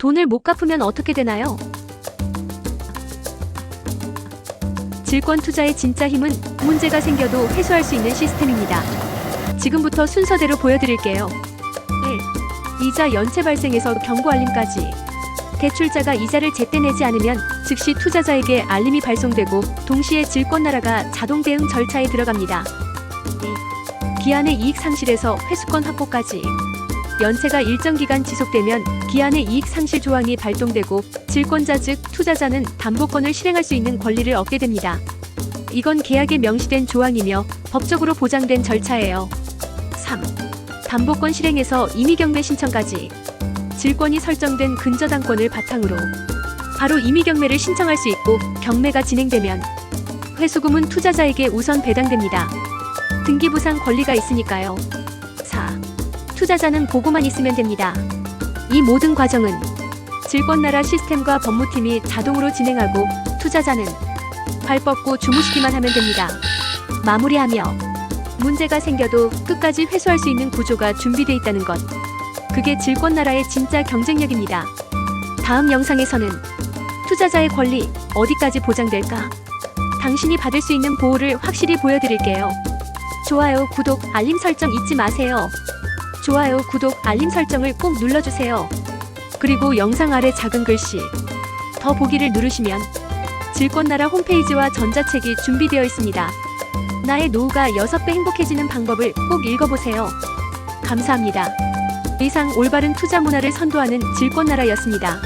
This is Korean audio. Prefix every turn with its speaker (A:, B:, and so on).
A: 돈을 못 갚으면 어떻게 되나요? 질권 투자의 진짜 힘은 문제가 생겨도 회수할 수 있는 시스템입니다. 지금부터 순서대로 보여드릴게요. 1. 이자 연체 발생에서 경고 알림까지. 대출자가 이자를 제때 내지 않으면 즉시 투자자에게 알림이 발송되고 동시에 질권 나라가 자동 대응 절차에 들어갑니다. 2. 기한의 이익 상실에서 회수권 확보까지. 연체가 일정 기간 지속되면 기한의 이익 상실 조항이 발동되고 질권자 즉 투자자는 담보권을 실행할 수 있는 권리를 얻게 됩니다. 이건 계약에 명시된 조항이며 법적으로 보장된 절차예요. 3. 담보권 실행에서 임의경매 신청까지. 질권이 설정된 근저당권을 바탕으로 바로 임의경매를 신청할 수 있고 경매가 진행되면 회수금은 투자자에게 우선 배당됩니다. 등기부상 권리가 있으니까요. 4. 투자자는 보고만 있으면 됩니다. 이 모든 과정은 질권나라 시스템과 법무팀이 자동으로 진행하고 투자자는 발 뻗고 주무시기만 하면 됩니다. 마무리하며 문제가 생겨도 끝까지 회수할 수 있는 구조가 준비되어 있다는 것. 그게 질권나라의 진짜 경쟁력입니다. 다음 영상에서는 투자자의 권리 어디까지 보장될까? 당신이 받을 수 있는 보호를 확실히 보여드릴게요. 좋아요, 구독, 알림 설정 잊지 마세요. 좋아요, 구독, 알림 설정을 꼭 눌러주세요. 그리고 영상 아래 작은 글씨 더 보기를 누르시면 질권나라 홈페이지와 전자책이 준비되어 있습니다. 나의 노후가 6배 행복해지는 방법을 꼭 읽어보세요. 감사합니다. 이상 올바른 투자 문화를 선도하는 질권나라였습니다.